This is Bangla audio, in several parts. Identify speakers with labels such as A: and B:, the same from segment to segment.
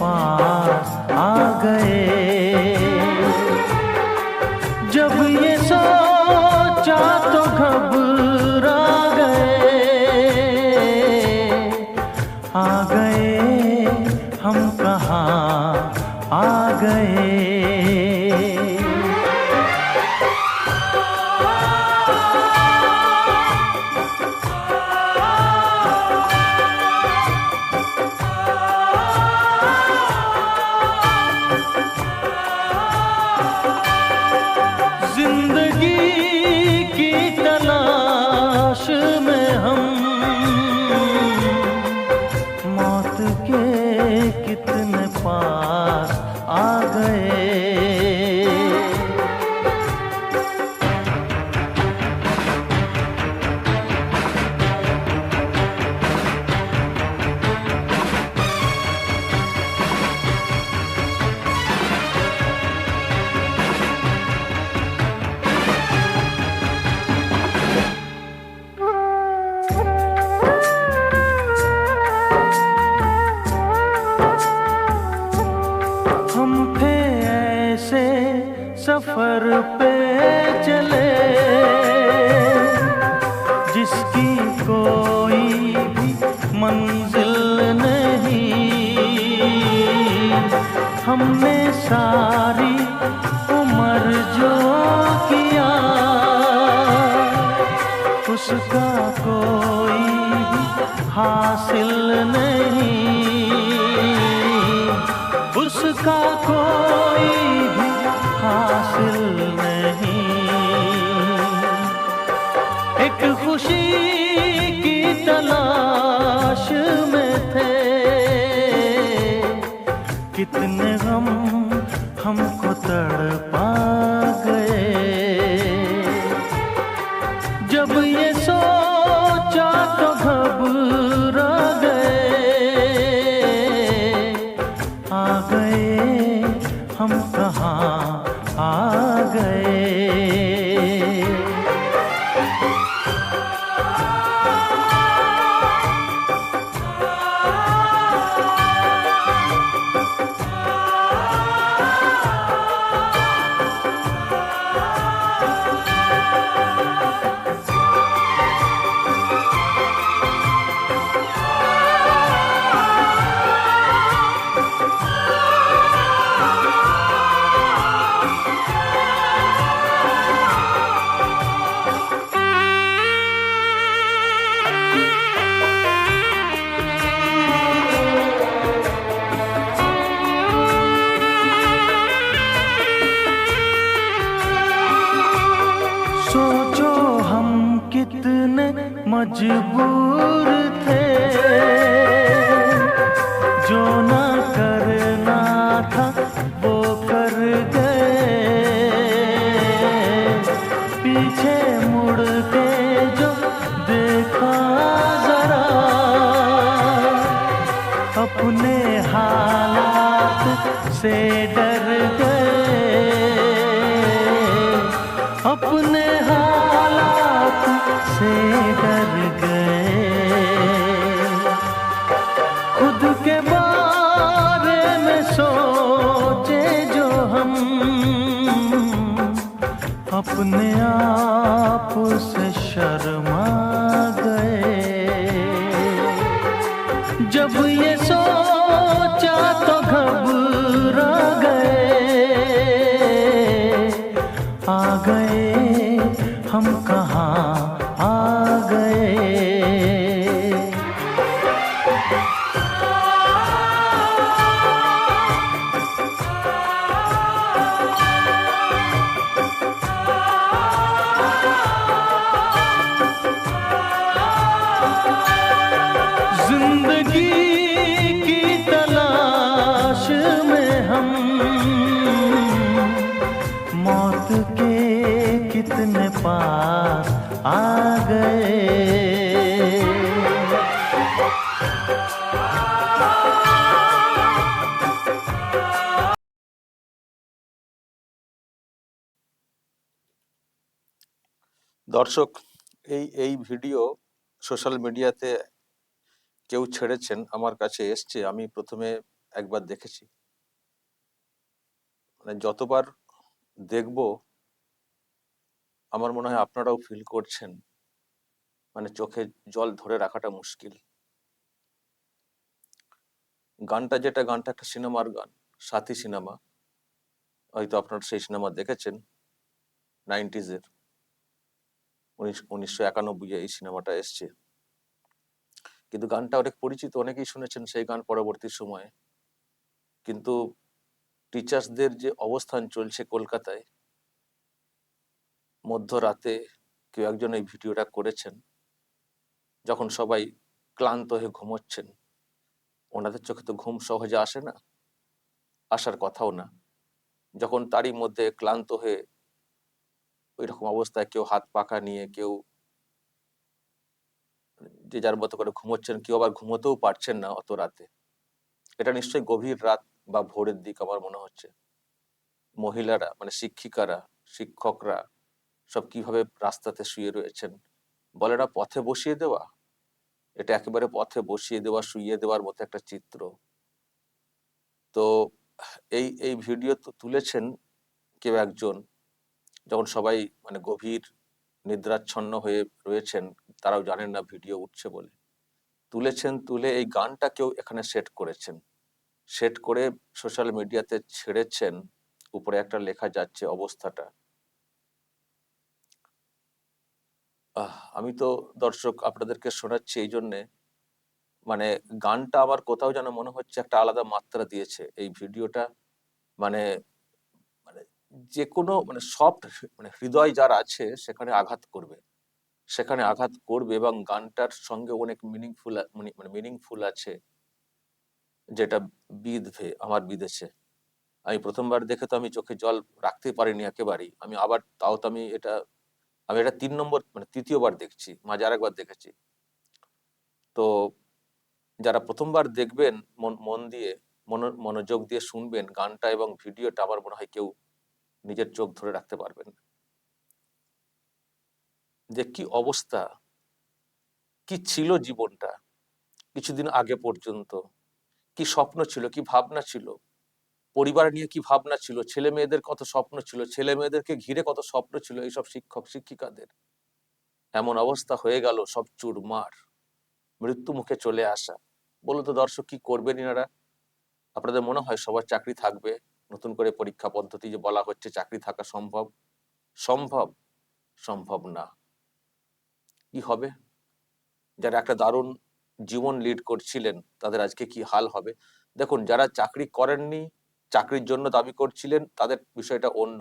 A: पास आ गए। जब ये सोचा तो घबरा सफ़र पे चले। जिसकी कोई भी मंजिल नहीं। हमने सारी उम्र जो किया, उसका कोई हासिल नहीं। उसका कोई कितने गम हमको तड़पा मजबूर थे। जो ना करना था, वो कर गए। पीछे मुड़ के जो देखा जरा, अपने हालात से डर गए। अपने हालात से डर şarma ah.
B: দর্শক, এই এই ভিডিও সোশ্যাল মিডিয়াতে কেউ ছেড়েছেন, আমার কাছে এসছে, আমি প্রথমে একবার দেখেছি। মানে যতবার দেখব, আমার মনে হয় আপনারাও ফিল করছেন। মানে চোখে জল ধরে রাখাটা মুশকিল। গানটা যেটা, গানটা একটা সিনেমার গান, সাথী সিনেমা। হয়তো আপনারা সেই সিনেমা দেখেছেন, নাইনটিজের। উনিশ, উনিশশো একানব্বই এই সিনেমাটা এসছে। কিন্তু গানটা অনেক পরিচিত, অনেকেই শুনেছেন সেই গান পরবর্তী সময়ে। কিন্তু টিচার্সদের যে অবস্থান চলছে কলকাতায়, মধ্যরাতে কেউ একজন এই ভিডিওটা করেছেন, যখন সবাই ক্লান্ত হয়ে ঘুমোচ্ছেন, ওনাদের চোখে তো ঘুম সহজে আসে না, আসার কথাও না। যখন তারই মধ্যে ক্লান্ত হয়ে ওই রকম অবস্থায় কেউ হাত পাকা নিয়ে কেউ যে যার মতো করে ঘুমোচ্ছেন, কেউ আবার ঘুমোতেও পারছেন না অত রাতে। এটা নিশ্চয়ই গভীর রাত বা ভোরের দিক আমার মনে হচ্ছে। মহিলারা মানে শিক্ষিকারা, শিক্ষকরা সব কীভাবে রাস্তাতে শুয়ে রয়েছেন? বলে না পথে বসিয়ে দেওয়া? এটা একেবারে পথে বসিয়ে দেওয়া, শুইয়ে দেওয়ার মতো একটা চিত্র। তো এই এই ভিডিও তো তুলেছেন কেউ একজন। যখন সবাই মানে গভীর নিদ্রাচ্ছন্ন হয়ে রয়েছেন, তারাও জানেন না ভিডিও উঠছে বলে। তুলেছেন তুলে এই গানটা কেউ এখানে সেট করেছেন। সেট করে সোশ্যাল মিডিয়াতে ছেড়েছেন, উপরে একটা লেখা যাচ্ছে অবস্থাটা। আমি তো দর্শক আপনাদেরকে শোনাচ্ছি এই জন্যে মানে গানটা আমার কোথাও যেন মনে হচ্ছে একটা আলাদা মাত্রা দিয়েছে। এই ভিডিওটা মানে যে কোনো মানে সফট মানে হৃদয় যার আছে সেখানে আঘাত করবে। সেখানে আঘাত করবে এবং গানটার সঙ্গে অনেক মিনিংফুল মানে মানে মিনিংফুল আছে যেটা বিধবে আমার বিদেশে। আমি প্রথমবার দেখে তো আমি চোখে জল রাখতে পারিনি একেবারেই। আমি আবার তাও তো আমি এটা আমি এটা তিন নম্বর মানে তৃতীয়বার দেখছি, মাঝে আরেকবার দেখেছি। তো যারা প্রথমবার দেখবেন, মন মন দিয়ে, মনো- মনোযোগ দিয়ে শুনবেন গানটা এবং ভিডিওটা, আমার মনে হয় কেউ নিজের চোখ ধরে রাখতে পারবেন। যে কি অবস্থা, কি ছিল জীবনটা, কিছুদিন আগে পর্যন্ত, কি স্বপ্ন ছিল, কি ভাবনা ছিল, পরিবার নিয়ে কি ভাবনা ছিল, ছেলে মেয়েদের কত স্বপ্ন ছিল, ছেলে মেয়েদেরকে ঘিরে কত স্বপ্ন ছিল এইসব শিক্ষক, শিক্ষিকাদের। এমন অবস্থা হয়ে গেল, সব চুরমার, মৃত্যু মুখে চলে আসা। বলো তো দর্শক কি করবেন এনারা? আপনাদের মনে হয় সবার চাকরি থাকবে? নতুন করে পরীক্ষা পদ্ধতি যে বলা হচ্ছে, চাকরি থাকা সম্ভব? সম্ভব। সম্ভব না। কি হবে? যারা একটা দারুণ জীবন লিড করছিলেন, তাদের আজকে কি হাল হবে? দেখুন, যারা চাকরি করেননি, চাকরির জন্য দাবি করছিলেন, তাদের বিষয়টা অন্য।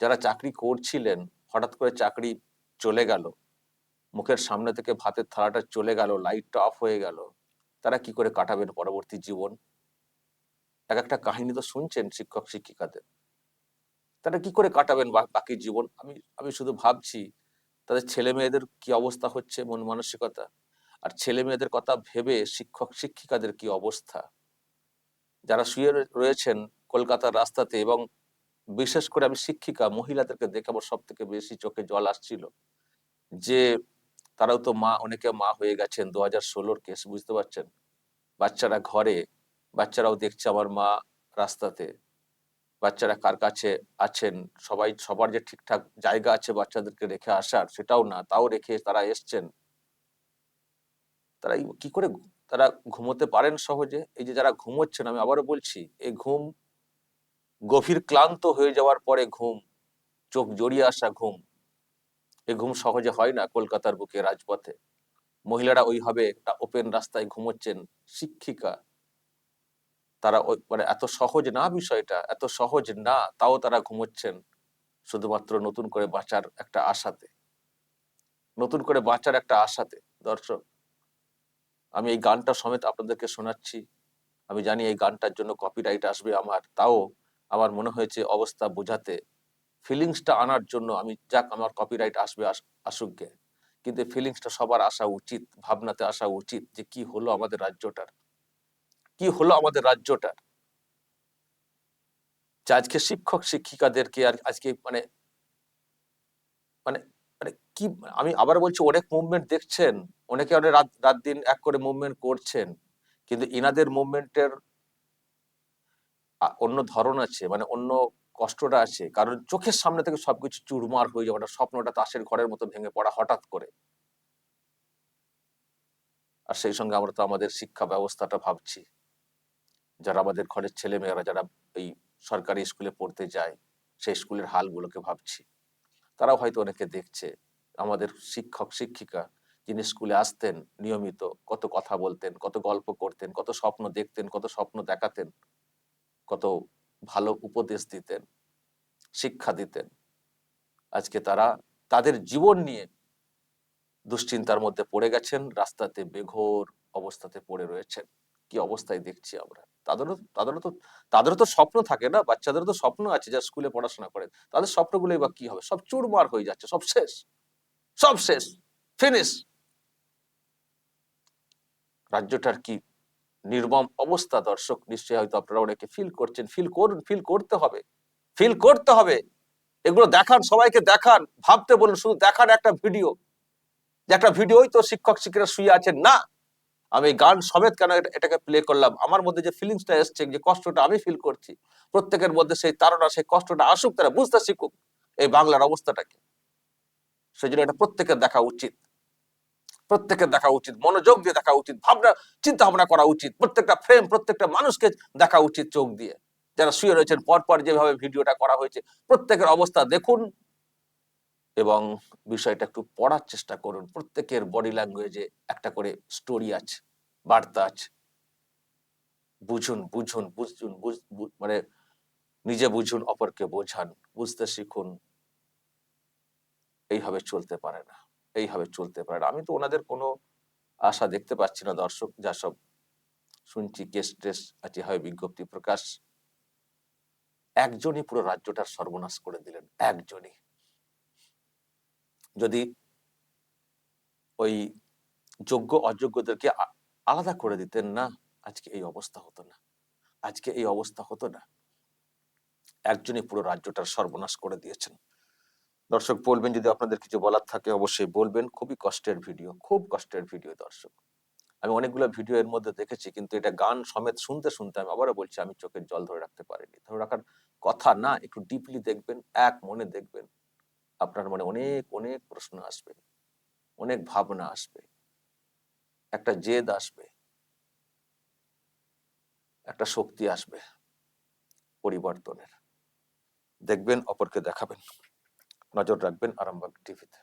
B: যারা চাকরি করছিলেন, হঠাৎ করে চাকরি চলে গেল, মুখের সামনে থেকে ভাতের থালাটা চলে গেল লাইটটা অফ হয়ে গেল, তারা কি করে কাটাবেন পরবর্তী জীবন? এক একটা কাহিনী তো শুনছেন শিক্ষক, শিক্ষিকাদের। তারা কি করে কাটাবেন বাকি জীবন? আমি আমি শুধু ভাবছি, তাদের ছেলে মেয়েদের কি অবস্থা হচ্ছে মন মানসিকতা? আর ছেলে মেয়েদের কথা ভেবে শিক্ষক, শিক্ষিকাদের কি অবস্থা? যারা শুয়ে রয়েছেন কলকাতার রাস্তাতে এবং বিশেষ করে আমি শিক্ষিকা, মহিলাদেরকে দেখে আমার সব থেকে বেশি চোখে জল আসছিল যে, তারাও তো মা, অনেকে মা হয়ে গেছেন দু হাজার ষোলোর কেস, বুঝতে পারছেন? বাচ্চারা ঘরে বাচ্চারাও দেখছে আমার মা রাস্তাতে। বাচ্চারা কার কাছে আছেন? সবাই, সবার যে ঠিকঠাক জায়গা আছে বাচ্চাদেরকে রেখে আসার, সেটাও না, তাও রেখে তারা এসছেন। তারা কি করে তারা ঘুমোতে পারেন সহজে? এই যে যারা ঘুমোচ্ছেন, আমি আবারও বলছি, এই ঘুম গভীর ক্লান্ত হয়ে যাওয়ার পরে ঘুম, চোখ জড়িয়ে আসা ঘুম এই ঘুম সহজে হয় না কলকাতার বুকে, রাজপথে। মহিলারা ওইভাবে একটা ওপেন রাস্তায় ঘুমোচ্ছেন শিক্ষিকা তারা ওই- মানে এত সহজ না বিষয়টা, এত সহজ না, তাও তারা ঘুমোচ্ছেন শুধুমাত্র নতুন করে বাঁচার একটা আশাতে। নতুন করে বাঁচার একটা আশাতে। দর্শক, আমি এই গানটা সমেত আপনাদেরকে শোনাচ্ছি। আমি জানি এই গানটার জন্য কপিরাইট আসবে আমার, তাও আমার মনে হয়েছে অবস্থা বোঝাতে। ফিলিংসটা আনার জন্য আমি, যাক আমার কপিরাইট আসবে আস- আসুক গে। কিন্তু ফিলিংসটা সবার আসা উচিত, ভাবনাতে আসা উচিত যে কি হলো আমাদের রাজ্যটার। কি হলো আমাদের রাজ্যটার? যে আজকে শিক্ষক শিক্ষিকাদেরকে আর আজকে মানে মানে মানে কি, আমি আবার বলছি অনেক মুভমেন্ট দেখছেন, অনেকে অনেক রাত রাত দিন এক করে মুভমেন্ট করছেন, কিন্তু ইনাদের মুভমেন্টের অন্য ধরন আছে মানে অন্য কষ্টটা আছে, কারণ চোখের সামনে থেকে সবকিছু চুরমার হয়ে যাওয়াটা, স্বপ্নটা তাসের ঘরের মতো ভেঙে পড়া হঠাৎ করে। আর সেই সঙ্গে আমরা তো আমাদের শিক্ষা ব্যবস্থাটা ভাবছি। যারা আমাদের ঘরের ছেলে মেয়েরা যারা এই সরকারি স্কুলে পড়তে যায়, সেই স্কুলের হালগুলোকে ভাবছি। তারাও হয়তো অনেকে দেখছে, আমাদের শিক্ষক, শিক্ষিকা যিনি স্কুলে আসতেন নিয়মিত, কত কথা বলতেন, কত গল্প করতেন, কত স্বপ্ন দেখতেন, কত স্বপ্ন দেখাতেন, কত ভালো উপদেশ দিতেন, শিক্ষা দিতেন। আজকে তারা তাদের জীবন নিয়ে দুশ্চিন্তার মধ্যে পড়ে গেছেন, রাস্তাতে বেঘোর অবস্থাতে পড়ে রয়েছেন। কি অবস্থায় দেখছি আমরা? তাদেরও তাদেরও তো তাদেরও তো স্বপ্ন থাকে না, বাচ্চাদেরও তো স্বপ্ন আছে যা স্কুলে পড়াশোনা করে। তাদের স্বপ্নগুলো এবার কি হবে? সব চুরমার হয়ে যাচ্ছে, সব শেষ সব শেষ ফিনিশ রাজ্যটার কি নির্মম অবস্থা দর্শক? নিশ্চয়ই হয়তো আপনারা অনেকে ফিল করছেন ফিল করুন ফিল করতে হবে ফিল করতে হবে। এগুলো দেখান, সবাইকে দেখান, ভাবতে বলুন, শুধু দেখান একটা ভিডিও। একটা ভিডিওই তো শিক্ষক শিক্ষিকা শুয়ে আছেন, না। আমি গান সমেত কেন এটাকে প্লে করলাম? আমার মধ্যে যে ফিলিংসটা এসছে, যে কষ্টটা আমি ফিল করছি, প্রত্যেকের মধ্যে সেই তারা সেই কষ্টটা আসুক, তারা বুঝতে শিখুক এই বাংলার অবস্থাটাকে। সেই জন্য এটা প্রত্যেকের দেখা উচিত। প্রত্যেকের দেখা উচিত। মনোযোগ দিয়ে দেখা উচিত। ভাবনা চিন্তা ভাবনা করা উচিত। প্রত্যেকটা ফ্রেম প্রত্যেকটা মানুষকে দেখা উচিত চোখ দিয়ে। যারা শুয়ে রয়েছেন, পরপর যেভাবে ভিডিওটা করা হয়েছে, প্রত্যেকের অবস্থা দেখুন। এবং বিষয়টা একটু পড়ার চেষ্টা করুন। প্রত্যেকের বডি ল্যাঙ্গুয়েজে একটা করে স্টোরি আছে, বার্তা আছে। বুঝুন বুঝুন বুঝুন মানে নিজে বুঝুন, অপরকে বোঝান, বুঝতে শিখুন। এইভাবে চলতে পারে না, এইভাবে চলতে পারে না। আমি তো ওনাদের কোনো আশা দেখতে পাচ্ছি না, দর্শক, যা সব শুনছি কেস টেস আছে হয় বিজ্ঞপ্তি প্রকাশ। একজনই পুরো রাজ্যটার সর্বনাশ করে দিলেন, একজনই। যদি ওই যোগ্য, অযোগ্যদেরকে আলাদা করে দিতেন, না, আজকে এই অবস্থা হতো না। আজকে এই অবস্থা হতো না। একজনই পুরো রাজ্যটার সর্বনাশ করে দিয়েছেন। দর্শক, বলবেন যদি আপনাদের কিছু বলার থাকে, অবশ্যই বলবেন। খুবই কষ্টের ভিডিও, খুব কষ্টের ভিডিও, দর্শক। আমি অনেকগুলো ভিডিও এর মধ্যে দেখেছি, কিন্তু এটা গান সমেত শুনতে শুনতে আমি আবারও বলছি, আমি চোখের জল ধরে রাখতে পারিনি। ধরে রাখার কথা না, একটু ডিপলি দেখবেন, এক মনে দেখবেন। আপনার মনে অনেক অনেক প্রশ্ন আসবে, অনেক ভাবনা আসবে, একটা জেদ আসবে, একটা শক্তি আসবে পরিবর্তনের। দেখবেন, অপরকে দেখাবেন। নজর রাখবেন আরামবাগ টিভিতে।